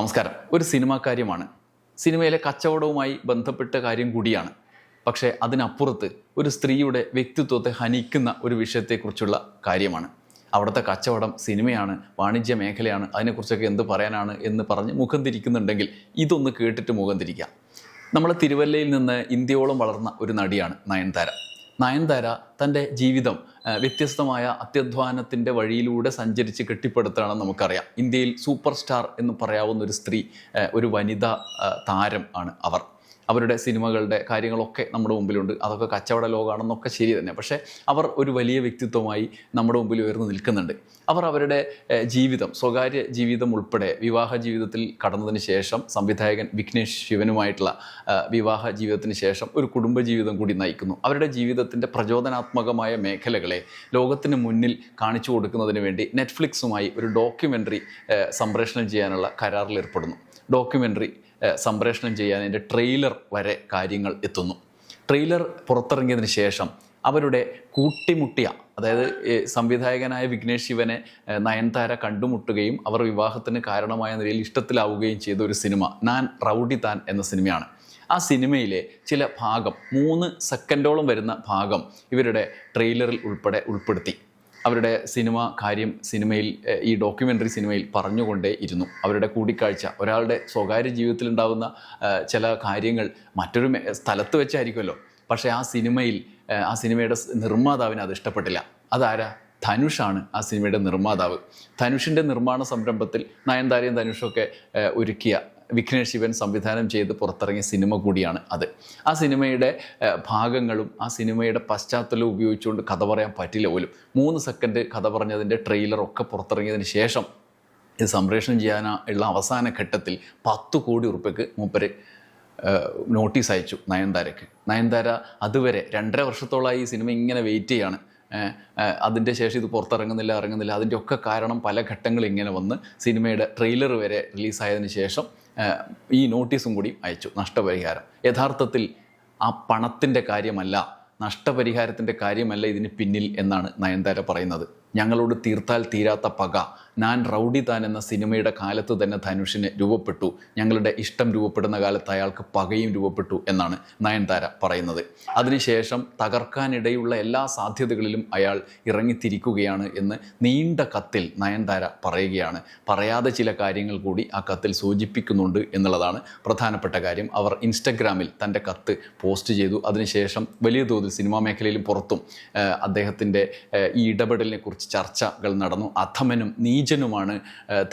നമസ്കാരം. ഒരു സിനിമാ കാര്യമാണ്. സിനിമയിലെ കച്ചവടവുമായി ബന്ധപ്പെട്ട കാര്യം കൂടിയാണ്. പക്ഷേ അതിനപ്പുറത്ത് ഒരു സ്ത്രീയുടെ വ്യക്തിത്വത്തെ ഹനിക്കുന്ന ഒരു വിഷയത്തെക്കുറിച്ചുള്ള കാര്യമാണ്. അവിടുത്തെ കച്ചവടം സിനിമയാണ് വാണിജ്യ മേഖലയാണ് അതിനെക്കുറിച്ചൊക്കെ എന്ത് പറയാനാണ് എന്ന് പറഞ്ഞ് മുഖം തിരിക്കുന്നുണ്ടെങ്കിൽ ഇതൊന്ന് കേട്ടിട്ട് മുഖം തിരിക്കാം. നമ്മൾ തിരുവല്ലയിൽ നിന്ന് ഇന്ത്യയോളം വളർന്ന ഒരു നടിയാണ് നയൻതാര. നയൻതാര തന്റെ ജീവിതം വ്യത്യസ്തമായ അത്യധ്വാനത്തിന്റെ വഴിയിലൂടെ സഞ്ചരിച്ച് കെട്ടിപ്പടുത്താണെന്ന് നമുക്കറിയാം. ഇന്ത്യയിൽ സൂപ്പർ സ്റ്റാർ എന്ന് പറയാവുന്ന ഒരു സ്ത്രീ ഒരു വനിതാ താരം ആണ് അവർ. അവരുടെ സിനിമകളുടെ കാര്യങ്ങളൊക്കെ നമ്മുടെ മുമ്പിലുണ്ട്. അതൊക്കെ കച്ചവട ലോകമാണെന്നൊക്കെ ശരി തന്നെ. പക്ഷേ അവർ ഒരു വലിയ വ്യക്തിത്വമായി നമ്മുടെ മുമ്പിൽ ഉയർന്നു നിൽക്കുന്നുണ്ട്. അവർ അവരുടെ ജീവിതം സ്വകാര്യ ജീവിതം ഉൾപ്പെടെ വിവാഹ ജീവിതത്തിൽ കടന്നതിന് ശേഷം സംവിധായകൻ വിഘ്നേഷ് ശിവനുമായിട്ടുള്ള വിവാഹ ജീവിതത്തിന് ശേഷം ഒരു കുടുംബ ജീവിതം കൂടി നയിക്കുന്നു. അവരുടെ ജീവിതത്തിന്റെ പ്രചോദനാത്മകമായ മേഖലകളെ ലോകത്തിന് മുന്നിൽ കാണിച്ചു കൊടുക്കുന്നതിന് വേണ്ടി നെറ്റ്ഫ്ലിക്സുമായി ഒരു ഡോക്യുമെന്ററി സംപ്രേഷണം ചെയ്യാനുള്ള കരാറിൽ ഏർപ്പെടുന്നു. ഡോക്യുമെന്ററി സംപ്രേഷണം ചെയ്യാൻ അതിന്റെ ട്രെയിലർ വരെ കാര്യങ്ങൾ എത്തുന്നു. ട്രെയിലർ പുറത്തിറങ്ങിയതിന് ശേഷം അവരുടെ കൂട്ടിമുട്ടിയ അതായത് സംവിധായകനായ വിഘ്നേഷ് ശിവനെ നയൻതാര കണ്ടുമുട്ടുകയും അവർ വിവാഹത്തിന് കാരണമായ നിലയിൽ ഇഷ്ടത്തിലാവുകയും ചെയ്ത ഒരു സിനിമ നാൻ റൗഡി താൻ എന്ന സിനിമയാണ്. ആ സിനിമയിലെ ചില ഭാഗം മൂന്ന് സെക്കൻഡോളം വരുന്ന ഭാഗം ഇവരുടെ ട്രെയിലറിൽ ഉൾപ്പെടെ ഉൾപ്പെടുത്തി. അവരുടെ സിനിമ കാര്യം സിനിമയിൽ ഈ ഡോക്യുമെന്ററി സിനിമയിൽ പറഞ്ഞുകൊണ്ടേ ഇരുന്നു. അവരുടെ കൂടിക്കാഴ്ച ഒരാളുടെ സ്വകാര്യ ജീവിതത്തിലുണ്ടാകുന്ന ചില കാര്യങ്ങൾ മറ്റൊരു സ്ഥലത്ത് വെച്ചായിരിക്കുമല്ലോ. പക്ഷേ ആ സിനിമയിൽ ആ സിനിമയുടെ നിർമ്മാതാവിന് അത് ഇഷ്ടപ്പെട്ടില്ല. അതാരാ? ധനുഷാണ് ആ സിനിമയുടെ നിർമ്മാതാവ്. ധനുഷിന്റെ നിർമ്മാണ സംരംഭത്തിൽ നയൻതാരയും ധനുഷൊക്കെ ഒരുക്കിയ വിഘ്നേഷ് ശിവൻ സംവിധാനം ചെയ്ത് പുറത്തിറങ്ങിയ സിനിമ കൂടിയാണ് അത്. ആ സിനിമയുടെ ഭാഗങ്ങളും ആ സിനിമയുടെ പശ്ചാത്തലവും ഉപയോഗിച്ചുകൊണ്ട് കഥ പറയാൻ പറ്റില്ല പോലും. മൂന്ന് സെക്കൻഡ് കഥ പറഞ്ഞതിന്റെ ട്രെയിലറൊക്കെ പുറത്തിറങ്ങിയതിന് ശേഷം ഇത് സംപ്രേഷണം ചെയ്യാനുള്ള അവസാന ഘട്ടത്തിൽ പത്ത് കോടി ഉറുപ്പ്യക്ക് മൂപ്പര് നോട്ടീസ് അയച്ചു നയൻതാരയ്ക്ക്. നയൻതാര അതുവരെ രണ്ടര വർഷത്തോളമായി ഈ സിനിമ ഇങ്ങനെ വെയിറ്റ് ചെയ്യാണ്. അതിന്റെ ശേഷം ഇത് പുറത്തിറങ്ങുന്നില്ല ഇറങ്ങുന്നില്ല. അതിന്റെ ഒക്കെ കാരണം പല ഘട്ടങ്ങൾ ഇങ്ങനെ വന്ന് സിനിമയുടെ ട്രെയിലർ വരെ റിലീസായതിനു ശേഷം ഈ നോട്ടീസും കൂടി അയച്ചു. നഷ്ടപരിഹാരം. യഥാർത്ഥത്തിൽ ആ പണത്തിന്റെ കാര്യമല്ല നഷ്ടപരിഹാരത്തിന്റെ കാര്യമല്ല ഇതിന് പിന്നിൽ എന്നാണ് നയൻതാര പറയുന്നത്. ഞങ്ങളോട് തീർത്താൽ തീരാത്ത പക. ഞാൻ റൗഡി താൻ എന്ന സിനിമയുടെ കാലത്ത് തന്നെ ധനുഷിന് രൂപപ്പെട്ടു. ഞങ്ങളുടെ ഇഷ്ടം രൂപപ്പെടുന്ന കാലത്ത് അയാൾക്ക് പകയും രൂപപ്പെട്ടു എന്നാണ് നയൻതാര പറയുന്നത്. അതിനുശേഷം തകർക്കാനിടയുള്ള എല്ലാ സാധ്യതകളിലും അയാൾ ഇറങ്ങിത്തിരിക്കുകയാണ് എന്ന് നീണ്ട കത്തിൽ നയൻതാര പറയുകയാണ്. പറയാതെ ചില കാര്യങ്ങൾ കൂടി ആ കത്തിൽ സൂചിപ്പിക്കുന്നുണ്ട് എന്നുള്ളതാണ് പ്രധാനപ്പെട്ട കാര്യം. അവർ ഇൻസ്റ്റഗ്രാമിൽ തന്റെ കത്ത് പോസ്റ്റ് ചെയ്തു. അതിനുശേഷം വലിയ തോതിൽ സിനിമാ മേഖലയിലും പുറത്തും അദ്ദേഹത്തിന്റെ ഈ ഇടപെടലിനെ കുറിച്ച് ചർച്ചകൾ നടന്നു. അധമനും നീചനുമാണ്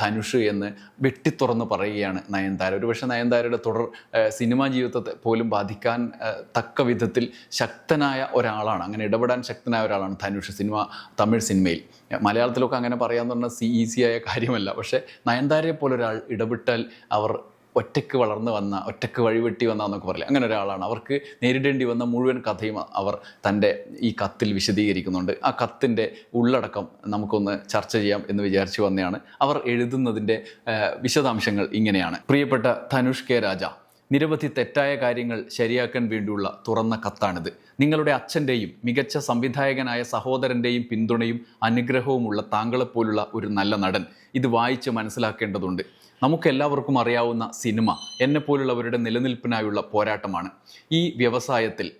ധനുഷ് എന്ന് വെട്ടിത്തുറന്ന് പറയുകയാണ് നയൻതാര. ഒരുപക്ഷെ നയൻതാരയുടെ തുടർ സിനിമാ ജീവിതത്തെ പോലും ബാധിക്കാൻ തക്ക വിധത്തിൽ ശക്തനായ ഒരാളാണ്. അങ്ങനെ ഇടപെടാൻ ശക്തനായ ഒരാളാണ് ധനുഷ് സിനിമ തമിഴ് സിനിമയിൽ. മലയാളത്തിലൊക്കെ അങ്ങനെ പറയാമെന്ന് പറഞ്ഞാൽ സി ഈസിയായ കാര്യമല്ല. പക്ഷേ നയൻതാരയെ പോലൊരാൾ ഇടപെട്ടാൽ അവർ ഒറ്റയ്ക്ക് വളർന്നു വന്ന ഒറ്റയ്ക്ക് വഴിവെട്ടി വന്ന എന്നൊക്കെ പറയില്ല? അങ്ങനെ ഒരാളാണ്. അവർക്ക് നേരിടേണ്ടി വന്ന മുഴുവൻ കഥയും അവർ തന്റെ ഈ കത്തിൽ വിശദീകരിക്കുന്നുണ്ട്. ആ കത്തിന്റെ ഉള്ളടക്കം നമുക്കൊന്ന് ചർച്ച ചെയ്യാം എന്ന് വിചാരിച്ചു വന്നതാണ് അവർ എഴുതുന്നതിന്റെ വിശദാംശങ്ങൾ ഇങ്ങനെയാണ്. പ്രിയപ്പെട്ട ധനുഷ് കെ രാജ നിരവധി തെറ്റായ കാര്യങ്ങൾ ശരിയാക്കാൻ വേണ്ടിയുള്ള തുറന്ന കത്താണിത്. നിങ്ങളുടെ അച്ഛന്റെയും മികച്ച സംവിധായകനായ സഹോദരന്റെയും പിന്തുണയും അനുഗ്രഹവുമുള്ള താങ്കളെപ്പോലുള്ള ഒരു നല്ല നടൻ. ഇത് വായിച്ച് മനസ്സിലാക്കേണ്ടതുണ്ട്. നമുക്കെല്ലാവർക്കും അറിയാവുന്ന സിനിമ എന്നെപ്പോലുള്ളവരുടെ നിലനിൽപ്പിനായുള്ള പോരാട്ടമാണ്. ഈ വ്യവസായത്തിൽ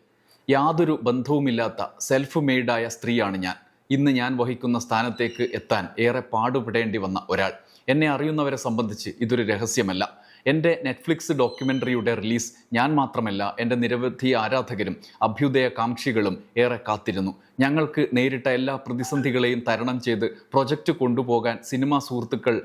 യാതൊരു ബന്ധവുമില്ലാത്ത സെൽഫ് മെയ്ഡായ സ്ത്രീയാണ് ഞാൻ. ഇന്ന് ഞാൻ വഹിക്കുന്ന സ്ഥാനത്തേക്ക് എത്താൻ ഏറെ പാടുപെടേണ്ടി വന്ന ഒരാൾ. എന്നെ അറിയുന്നവരെ സംബന്ധിച്ച് ഇതൊരു രഹസ്യമല്ല. എന്റെ നെറ്റ്ഫ്ലിക്സ് ഡോക്യുമെന്ററിയുടെ റിലീസ് ഞാൻ മാത്രമല്ല എന്റെ നിരവധി ആരാധകരും അഭ്യുദയകാംക്ഷികളും ഏറെ കാത്തിരുന്നു. ഞങ്ങൾക്ക് നേരിട്ട എല്ലാ പ്രതിസന്ധികളെയും തരണം ചെയ്ത് പ്രൊജക്റ്റ് കൊണ്ടുപോകാൻ സിനിമാ സുഹൃത്തുക്കൾ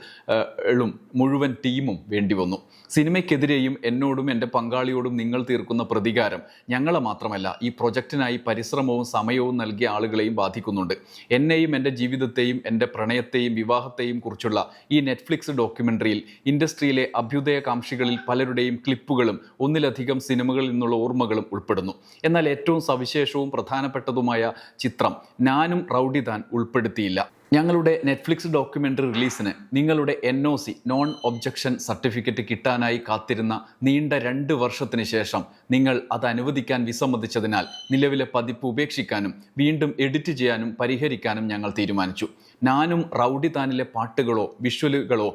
ളും മുഴുവൻ ടീമും വേണ്ടി വന്നു. സിനിമയ്ക്കെതിരെയും എന്നോടും എന്റെ പങ്കാളിയോടും നിങ്ങൾ തീർക്കുന്ന പ്രതികാരം ഞങ്ങളെ മാത്രമല്ല ഈ പ്രൊജക്റ്റിനായി പരിശ്രമവും സമയവും നൽകിയ ആളുകളെയും ബാധിക്കുന്നുണ്ട്. എന്നെയും എന്റെ ജീവിതത്തെയും എന്റെ പ്രണയത്തെയും വിവാഹത്തെയും കുറിച്ചുള്ള ഈ നെറ്റ്ഫ്ലിക്സ് ഡോക്യുമെന്ററിയിൽ ഇൻഡസ്ട്രിയിലെ അഭ്യുദയകാംക്ഷികളിൽ പലരുടെയും ക്ലിപ്പുകളും ഒന്നിലധികം സിനിമകളിൽ നിന്നുള്ള ഓർമ്മകളും ഉൾപ്പെടുന്നു. എന്നാൽ ഏറ്റവും സവിശേഷവും പ്രധാനപ്പെട്ടതുമായ ചിത്രം നാനും റൗഡി താൻ ഉൾപ്പെടുത്തിയില്ല. ഞങ്ങളുടെ നെറ്റ്ഫ്ലിക്സ് ഡോക്യുമെന്ററി റിലീസിന് നിങ്ങളുടെ N O C non objection certificate കിട്ടാനായി കാത്തിരുന്ന നീണ്ട രണ്ട് വർഷത്തിന് ശേഷം നിങ്ങൾ അത് അനുവദിക്കാൻ വിസമ്മതിച്ചതിനാൽ നിലവിലെ പതിപ്പ് ഉപേക്ഷിക്കാനും വീണ്ടും എഡിറ്റ് ചെയ്യാനും പരിഹരിക്കാനും ഞങ്ങൾ തീരുമാനിച്ചു. നാനും റൗഡി താനിലെ പാട്ടുകളോ വിഷ്വലുകളോ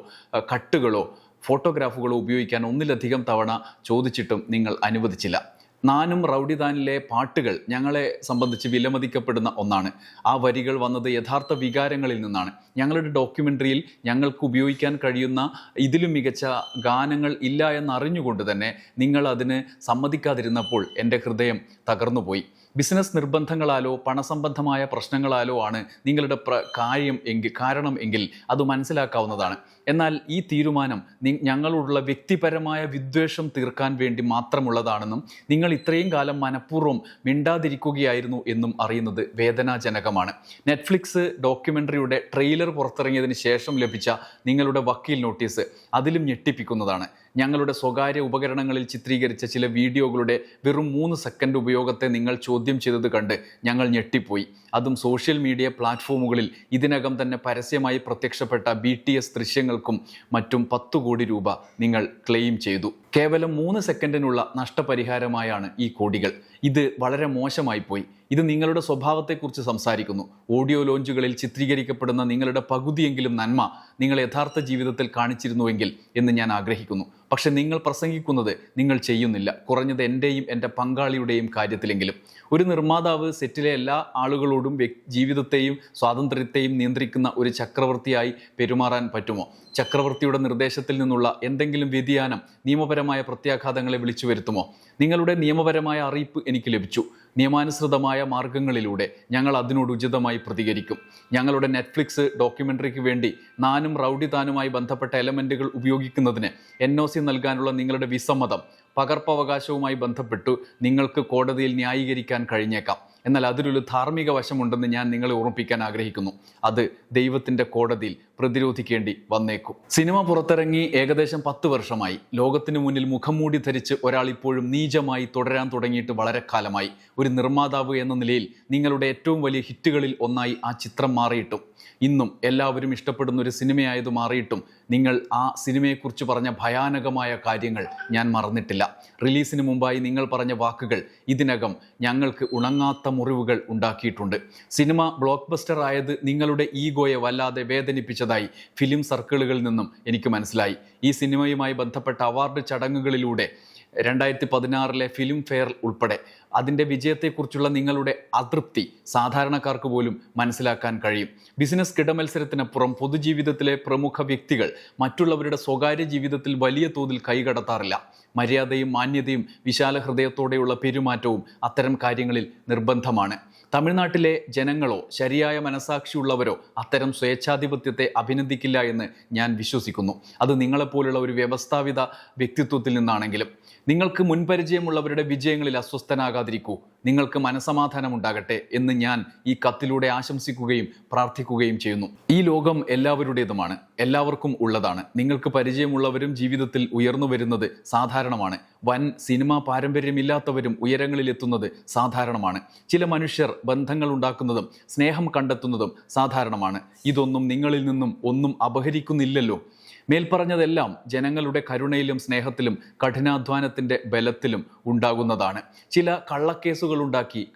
കട്ടുകളോ ഫോട്ടോഗ്രാഫുകളോ ഉപയോഗിക്കാൻ ഒന്നിലധികം തവണ ചോദിച്ചിട്ടും നിങ്ങൾ അനുവദിച്ചില്ല. നാനും റൗഡിദാനിലെ പാട്ടുകൾ ഞങ്ങളെ സംബന്ധിച്ച് വിലമതിക്കപ്പെടുന്ന ഒന്നാണ്. ആ വരികൾ വന്നത് യഥാർത്ഥ വികാരങ്ങളിൽ നിന്നാണ്. ഞങ്ങളുടെ ഡോക്യുമെന്ററിയിൽ ഞങ്ങൾക്ക് ഉപയോഗിക്കാൻ കഴിയുന്ന ഇതിലും മികച്ച ഗാനങ്ങൾ ഇല്ല എന്നറിഞ്ഞുകൊണ്ട് തന്നെ നിങ്ങൾ അതിന് സമ്മതിക്കാതിരുന്നപ്പോൾ എന്റെ ഹൃദയം തകർന്നുപോയി. ബിസിനസ് നിർബന്ധങ്ങളാലോ പണസംബന്ധമായ പ്രശ്നങ്ങളാലോ ആണ് നിങ്ങളുടെ കാര്യം എങ്കിൽ കാരണം എങ്കിൽ അത് മനസ്സിലാക്കാവുന്നതാണ്. എന്നാൽ ഈ തീരുമാനം ഞങ്ങളോടുള്ള വ്യക്തിപരമായ വിദ്വേഷം തീർക്കാൻ വേണ്ടി മാത്രമുള്ളതാണെന്നും നിങ്ങൾ ഇത്രയും കാലം മനഃപൂർവം മിണ്ടാതിരിക്കുകയായിരുന്നു എന്നും അറിയുന്നത് വേദനാജനകമാണ്. നെറ്റ്ഫ്ലിക്സ് ഡോക്യുമെന്ററിയുടെ ട്രെയിലർ പുറത്തിറങ്ങിയതിന് ശേഷം ലഭിച്ച നിങ്ങളുടെ വക്കീൽ നോട്ടീസ് അതിലും ഞെട്ടിപ്പിക്കുന്നതാണ്. ഞങ്ങളുടെ സ്വകാര്യ ഉപകരണങ്ങളിൽ ചിത്രീകരിച്ച ചില വീഡിയോകളുടെ വെറും മൂന്ന് സെക്കൻഡ് ഉപയോഗത്തെ നിങ്ങൾ ചോദ്യം ചെയ്തത് കണ്ട് ഞങ്ങൾ ഞെട്ടിപ്പോയി. അതും സോഷ്യൽ മീഡിയ പ്ലാറ്റ്ഫോമുകളിൽ ഇതിനകം തന്നെ പരസ്യമായി പ്രത്യക്ഷപ്പെട്ട ബി ദൃശ്യങ്ങൾക്കും മറ്റും പത്തു കോടി രൂപ നിങ്ങൾ ക്ലെയിം ചെയ്തു. കേവലം മൂന്ന് സെക്കൻഡിനുള്ള നഷ്ടപരിഹാരമായാണ് ഈ കോടികൾ. ഇത് വളരെ മോശമായി പോയി. ഇത് നിങ്ങളുടെ സ്വഭാവത്തെക്കുറിച്ച് സംസാരിക്കുന്നു. ഓഡിയോ ലോഞ്ചുകളിൽ ചിത്രീകരിക്കപ്പെടുന്ന നിങ്ങളുടെ പകുതിയെങ്കിലും നന്മ നിങ്ങൾ യഥാർത്ഥ ജീവിതത്തിൽ കാണിച്ചിരുന്നുവെങ്കിൽ എന്ന് ഞാൻ ആഗ്രഹിക്കുന്നു. പക്ഷെ നിങ്ങൾ പ്രസംഗിക്കുന്നത് നിങ്ങൾ ചെയ്യുന്നില്ല. കുറഞ്ഞത് എന്റെയും എന്റെ പങ്കാളിയുടെയും കാര്യത്തിലെങ്കിലും. ഒരു നിർമ്മാതാവ് സെറ്റിലെ എല്ലാ ആളുകളോടും ജീവിതത്തെയും സ്വാതന്ത്ര്യത്തെയും നിയന്ത്രിക്കുന്ന ഒരു ചക്രവർത്തിയായി പെരുമാറാൻ പറ്റുമോ? ചക്രവർത്തിയുടെ നിർദ്ദേശത്തിൽ നിന്നുള്ള എന്തെങ്കിലും വ്യതിയാനം നിയമപരമായ പ്രത്യാഘാതങ്ങളെ വിളിച്ചു വരുത്തുമോ നിങ്ങളുടെ നിയമപരമായ അറിയിപ്പ് എനിക്ക് ലഭിച്ചു. നിയമാനുസൃതമായ മാർഗങ്ങളിലൂടെ ഞങ്ങൾ അതിനോട് ഉചിതമായി പ്രതികരിക്കും. ഞങ്ങളുടെ നെറ്റ്ഫ്ലിക്സ് ഡോക്യുമെന്ററിക്ക് വേണ്ടി നാനും റൗഡി താനുമായി ബന്ധപ്പെട്ട എലമെന്റുകൾ ഉപയോഗിക്കുന്നതിന് എൻ ഒ സി നൽകാനുള്ള നിങ്ങളുടെ വിസമ്മതം പകർപ്പവകാശവുമായി ബന്ധപ്പെട്ടു നിങ്ങൾക്ക് കോടതിയിൽ ന്യായീകരിക്കാൻ കഴിഞ്ഞേക്കാം. എന്നാൽ അതിലൊരു ധാർമ്മിക വശമുണ്ടെന്ന് ഞാൻ നിങ്ങളെ ഓർമ്മിപ്പിക്കാൻ ആഗ്രഹിക്കുന്നു. അത് ദൈവത്തിന്റെ കോടതിയിൽ പ്രതിരോധിക്കേണ്ടി വന്നേക്കും. സിനിമ പുറത്തിറങ്ങി ഏകദേശം പത്ത് വർഷമായി. ലോകത്തിന് മുന്നിൽ മുഖം മൂടി ധരിച്ച് ഒരാൾ ഇപ്പോഴും നീചമായി തുടരാൻ തുടങ്ങിയിട്ട് വളരെ കാലമായി. ഒരു നിർമ്മാതാവ് എന്ന നിലയിൽ നിങ്ങളുടെ ഏറ്റവും വലിയ ഹിറ്റുകളിൽ ഒന്നായി ആ ചിത്രം മാറിയിട്ടും ഇന്നും എല്ലാവരും ഇഷ്ടപ്പെടുന്ന ഒരു സിനിമയായത് മാറിയിട്ടും നിങ്ങൾ ആ സിനിമയെക്കുറിച്ച് പറഞ്ഞ ഭയാനകമായ കാര്യങ്ങൾ ഞാൻ മറന്നിട്ടില്ല. റിലീസിന് മുമ്പായി നിങ്ങൾ പറഞ്ഞ വാക്കുകൾ ഇതിനകം ഞങ്ങൾക്ക് ഉണങ്ങാത്ത മുറിവുകൾ ഉണ്ടാക്കിയിട്ടുണ്ട്. സിനിമ ബ്ലോക്ക് ബസ്റ്റർ ആയത് നിങ്ങളുടെ ഈഗോയെ വല്ലാതെ വേദനിപ്പിച്ചതായി ഫിലിം സർക്കിളുകളിൽ നിന്നും എനിക്ക് മനസ്സിലായി. ഈ സിനിമയുമായി ബന്ധപ്പെട്ട അവാർഡ് ചടങ്ങുകളിലൂടെ രണ്ടായിരത്തി പതിനാറിലെ ഫിലിം ഫെയർ ഉൾപ്പെടെ അതിന്റെ വിജയത്തെക്കുറിച്ചുള്ള നിങ്ങളുടെ അതൃപ്തി സാധാരണക്കാർക്ക് പോലും മനസ്സിലാക്കാൻ കഴിയും. ബിസിനസ് കിടമത്സരത്തിനപ്പുറം പൊതുജീവിതത്തിലെ പ്രമുഖ വ്യക്തികൾ മറ്റുള്ളവരുടെ സ്വകാര്യ ജീവിതത്തിൽ വലിയ തോതിൽ കൈകടത്താറില്ല മര്യാദയും മാന്യതയും വിശാല ഹൃദയത്തോടെയുള്ള പെരുമാറ്റവും അത്തരം കാര്യങ്ങളിൽ നിർബന്ധമാണ്. തമിഴ്നാട്ടിലെ ജനങ്ങളോ ശരിയായ മനസാക്ഷിയുള്ളവരോ അത്തരം സ്വേച്ഛാധിപത്യത്തെ അഭിനന്ദിക്കില്ല എന്ന് ഞാൻ വിശ്വസിക്കുന്നു. അത് നിങ്ങളെപ്പോലുള്ള ഒരു വ്യവസ്ഥാപിത വ്യക്തിത്വത്തിൽ നിന്നാണെങ്കിലും. നിങ്ങൾക്ക് മുൻപരിചയമുള്ളവരുടെ വിജയങ്ങളിൽ അസ്വസ്ഥനാകാതിരിക്കൂ. നിങ്ങൾക്ക് മനസമാധാനം ഉണ്ടാകട്ടെ എന്ന് ഞാൻ ഈ കത്തിലൂടെ ആശംസിക്കുകയും പ്രാർത്ഥിക്കുകയും ചെയ്യുന്നു. ഈ ലോകം എല്ലാവരുടേതുമാണ്. എല്ലാവർക്കും ഉള്ളതാണ്. നിങ്ങൾക്ക് പരിചയമുള്ളവരും ജീവിതത്തിൽ ഉയർന്നു വരുന്നത് സാധാരണമാണ്. വൻ സിനിമാ പാരമ്പര്യമില്ലാത്തവരും ഉയരങ്ങളിലെത്തുന്നത് സാധാരണമാണ്. ചില മനുഷ്യർ ബന്ധങ്ങൾ ഉണ്ടാക്കുന്നതും സ്നേഹം കണ്ടെത്തുന്നതും സാധാരണമാണ്. ഇതൊന്നും നിങ്ങളിൽ നിന്നും ഒന്നും അപഹരിക്കുന്നില്ലല്ലോ. മേൽപ്പറഞ്ഞതെല്ലാം ജനങ്ങളുടെ കരുണയിലും സ്നേഹത്തിലും കഠിനാധ്വാനത്തിന്റെ ബലത്തിലും ഉണ്ടാകുന്നതാണ്. ചില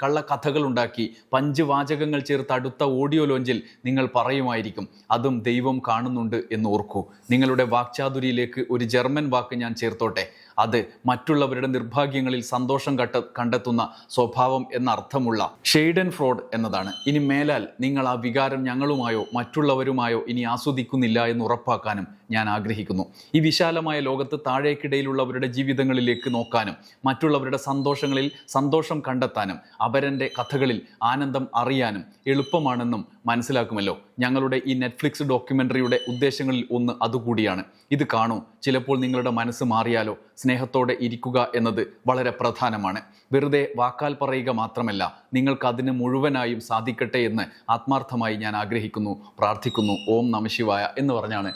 കള്ളക്കഥകൾ ഉണ്ടാക്കി പഞ്ചവാചകങ്ങൾ ചേർത്ത് അടുത്ത ഓഡിയോ ലോഞ്ചിൽ നിങ്ങൾ പറയുമായിരിക്കും അതും ദൈവം കാണുന്നുണ്ട് എന്ന് ഓർക്കൂ. നിങ്ങളുടെ വാക്ചാതുരിയിലേക്ക് ഒരു ജർമ്മൻ വാക്ക് ഞാൻ ചേർത്തോട്ടെ. അത് മറ്റുള്ളവരുടെ നിർഭാഗ്യങ്ങളിൽ സന്തോഷം കട്ട കണ്ടെത്തുന്ന സ്വഭാവം എന്നർത്ഥമുള്ള ഷെയ്ഡൻ ഫ്രോഡ് എന്നതാണ്. ഇനി മേലാൽ നിങ്ങൾ ആ വികാരം ഞങ്ങളുമായോ മറ്റുള്ളവരുമായോ ഇനി ആസ്വദിക്കുന്നില്ല എന്ന് ഉറപ്പാക്കാനും ഞാൻ ആഗ്രഹിക്കുന്നു. ഈ വിശാലമായ ലോകത്ത് താഴേക്കിടയിലുള്ളവരുടെ ജീവിതങ്ങളിലേക്ക് നോക്കാനും മറ്റുള്ളവരുടെ സന്തോഷങ്ങളിൽ സന്തോഷം കണ്ടെത്താനും അവരന്റെ കഥകളിൽ ആനന്ദം അറിയാനും എളുപ്പമാണെന്നും മനസ്സിലാക്കുമല്ലോ. ഞങ്ങളുടെ ഈ നെറ്റ്ഫ്ലിക്സ് ഡോക്യുമെന്ററിയുടെ ഉദ്ദേശങ്ങളിൽ ഒന്ന് അതുകൂടിയാണ്. ഇത് കാണൂ ചിലപ്പോൾ നിങ്ങളുടെ മനസ്സ് മാറിയാലോ സ്നേഹത്തോടെ ഇരിക്കുക എന്നത് വളരെ പ്രധാനമാണ്. വെറുതെ വാക്കാൽ പറയുക മാത്രമല്ല നിങ്ങൾക്ക് അതിന് മുഴുവനായും സാധിക്കട്ടെ എന്ന് ആത്മാർത്ഥമായി ഞാൻ ആഗ്രഹിക്കുന്നു പ്രാർത്ഥിക്കുന്നു. ഓം നമശിവായ എന്ന് പറഞ്ഞാണ്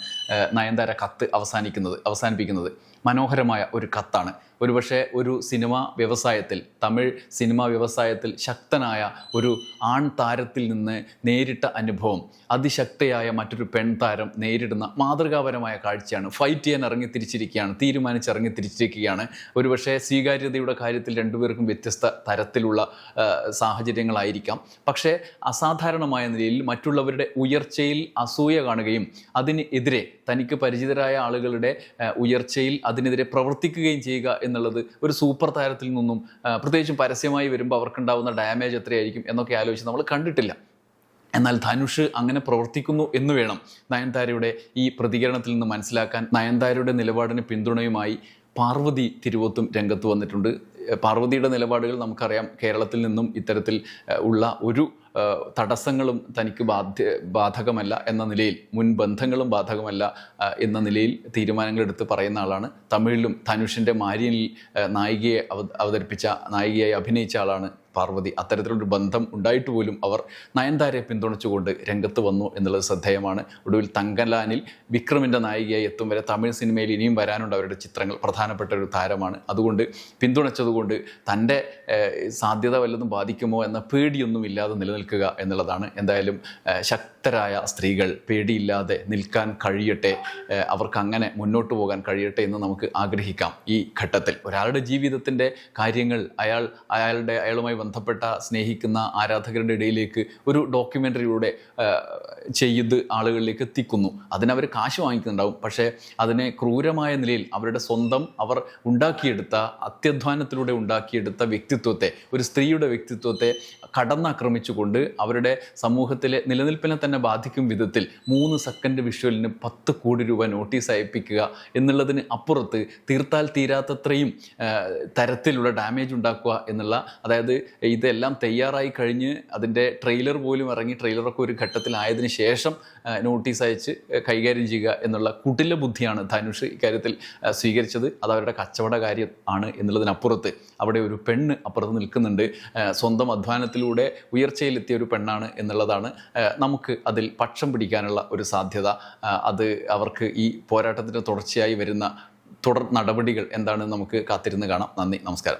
നയൻതാര കത്ത് അവസാനിക്കുന്നത് അവസാനിപ്പിക്കുന്നത്. മനോഹരമായ ഒരു കത്താണ്. ഒരുപക്ഷെ ഒരു സിനിമ വ്യവസായത്തിൽ തമിഴ് സിനിമ വ്യവസായത്തിൽ ശക്തനായ ഒരു ആൺ താരത്തിൽ നിന്ന് നേരിട്ട അനുഭവം അതിശക്തയായ മറ്റൊരു പെൺ താരം നേരിടുന്ന മാതൃകാപരമായ കാഴ്ചയാണ്. ഫൈറ്റ് ചെയ്യാൻ ഇറങ്ങി തിരിച്ചിരിക്കുകയാണ് തീരുമാനിച്ച് ഇറങ്ങി തിരിച്ചിരിക്കുകയാണ് ഒരുപക്ഷെ സ്വീകാര്യതയുടെ കാര്യത്തിൽ രണ്ടുപേർക്കും വ്യത്യസ്ത തരത്തിലുള്ള സാഹചര്യങ്ങളായിരിക്കാം. പക്ഷേ അസാധാരണമായ നിലയിൽ മറ്റുള്ളവരുടെ ഉയർച്ചയിൽ അസൂയ കാണുകയും അതിനെതിരെ തനിക്ക് പരിചിതരായ ആളുകളുടെ ഉയർച്ചയിൽ അതിനെതിരെ പ്രവർത്തിക്കുകയും ചെയ്യുക എന്നുള്ളത് ഒരു സൂപ്പർ താരത്തിൽ നിന്നും പ്രത്യേകിച്ചും പരസ്യമായി വരുമ്പോൾ അവർക്കുണ്ടാവുന്ന ഡാമേജ് എത്രയായിരിക്കും എന്നൊക്കെ ആലോചിച്ച് നമ്മൾ കണ്ടിട്ടില്ല. എന്നാൽ ധനുഷ് അങ്ങനെ പ്രവർത്തിക്കുന്നു എന്ന് വേണം നയൻതാരയുടെ ഈ പ്രതികരണത്തിൽ നിന്ന് മനസ്സിലാക്കാൻ. നയൻതാരയുടെ നിലപാടിന് പിന്തുണയുമായി പാർവതി തിരുവത്തും രംഗത്ത് വന്നിട്ടുണ്ട്. പാർവതിയുടെ നിലപാടുകൾ നമുക്കറിയാം. കേരളത്തിൽ നിന്നും ഇത്തരത്തിൽ ഉള്ള ഒരു തടസ്സങ്ങളും തനിക്ക് ബാധ്യ ബാധകമല്ല എന്ന നിലയിൽ മുൻ ബന്ധങ്ങളും ബാധകമല്ല എന്ന നിലയിൽ തീരുമാനങ്ങൾ എടുത്ത് പറയുന്ന ആളാണ്. തമിഴിലും ധനുഷിന്റെ മാര്യനിൽ നായികയെ അവ- അവതരിപ്പിച്ച നായികയായി അഭിനയിച്ച ആളാണ് പാർവതി അത്തരത്തിലൊരു ബന്ധം ഉണ്ടായിട്ട് പോലും അവർ നയൻതാരയെ പിന്തുണച്ചുകൊണ്ട് രംഗത്ത് വന്നു എന്നുള്ളത് ശ്രദ്ധേയമാണ്. ഒടുവിൽ തങ്കലാനിൽ വിക്രമിന്റെ നായികയായി എത്തും വരെ തമിഴ് സിനിമയിൽ ഇനിയും വരാനുണ്ട് അവരുടെ ചിത്രങ്ങൾ. പ്രധാനപ്പെട്ട ഒരു താരമാണ്. അതുകൊണ്ട് പിന്തുണച്ചതുകൊണ്ട് തന്റെ സാധ്യത വല്ലതും ബാധിക്കുമോ എന്ന പേടിയൊന്നും ഇല്ലാതെ നിലനിൽക്കുക എന്നുള്ളതാണ്. എന്തായാലും ഏഹ്, ശക്തരായ സ്ത്രീകൾ പേടിയില്ലാതെ നിൽക്കാൻ കഴിയട്ടെ അവർക്ക് അങ്ങനെ മുന്നോട്ട് പോകാൻ കഴിയട്ടെ എന്ന് നമുക്ക് ആഗ്രഹിക്കാം ഈ ഘട്ടത്തിൽ. ഒരാളുടെ ജീവിതത്തിന്റെ കാര്യങ്ങൾ അയാൾ അയാളുടെ അയാളുമായി ബന്ധപ്പെട്ട സ്നേഹിക്കുന്ന ആരാധകരുടെ ഇടയിലേക്ക് ഒരു ഡോക്യുമെന്ററിയിലൂടെ ചെയ്ത് ആളുകളിലേക്ക് എത്തിക്കുന്നു. അതിനവർ കാശ് വാങ്ങിക്കുന്നുണ്ടാവും. പക്ഷേ അതിനെ ക്രൂരമായ നിലയിൽ അവരുടെ സ്വന്തം അവർ ഉണ്ടാക്കിയെടുത്ത അത്യധ്വാനത്തിലൂടെ ഉണ്ടാക്കിയെടുത്ത വ്യക്തിത്വത്തെ ഒരു സ്ത്രീയുടെ വ്യക്തിത്വത്തെ കടന്നാക്രമിച്ചുകൊണ്ട് അവരുടെ സമൂഹത്തിലെ നിലനിൽപ്പിനെ തന്നെ ബാധിക്കും വിധത്തിൽ മൂന്ന് സെക്കൻഡ് വിഷ്വലിന് പത്ത് കോടി രൂപ നോട്ടീസ് അയപ്പിക്കുക എന്നുള്ളതിന് അപ്പുറത്ത് തീർത്താൽ തീരാത്തത്രയും തരത്തിലുള്ള ഡാമേജ് ഉണ്ടാക്കുക എന്നുള്ള അതായത് ഇതെല്ലാം തയ്യാറായി കഴിഞ്ഞ് അതിന്റെ ട്രെയിലർ പോലും ഇറങ്ങി ട്രെയിലറൊക്കെ ഒരു ഘട്ടത്തിലായതിനു ശേഷം നോട്ടീസ് അയച്ച് കൈകാര്യം ചെയ്യുക എന്നുള്ള കുടില ബുദ്ധിയാണ് ധനുഷ് ഇക്കാര്യത്തിൽ സ്വീകരിച്ചത്. അത് അവരുടെ കച്ചവട കാര്യം ആണ് എന്നുള്ളതിനപ്പുറത്ത് അവിടെ ഒരു പെണ്ണ് അപ്പുറത്ത് നിൽക്കുന്നുണ്ട്. സ്വന്തം അധ്വാനത്തിലൂടെ ഉയർച്ചയിലെത്തിയ ഒരു പെണ്ണാണ് എന്നുള്ളതാണ് നമുക്ക് അതിൽ പക്ഷം പിടിക്കാനുള്ള ഒരു സാധ്യത അത് അവർക്ക് ഈ പോരാട്ടത്തിന്റെ തുടർച്ചയായി വരുന്ന തുടർ നടപടികൾ എന്താണെന്ന് നമുക്ക് കാത്തിരുന്ന് കാണാം. നന്ദി നമസ്കാരം.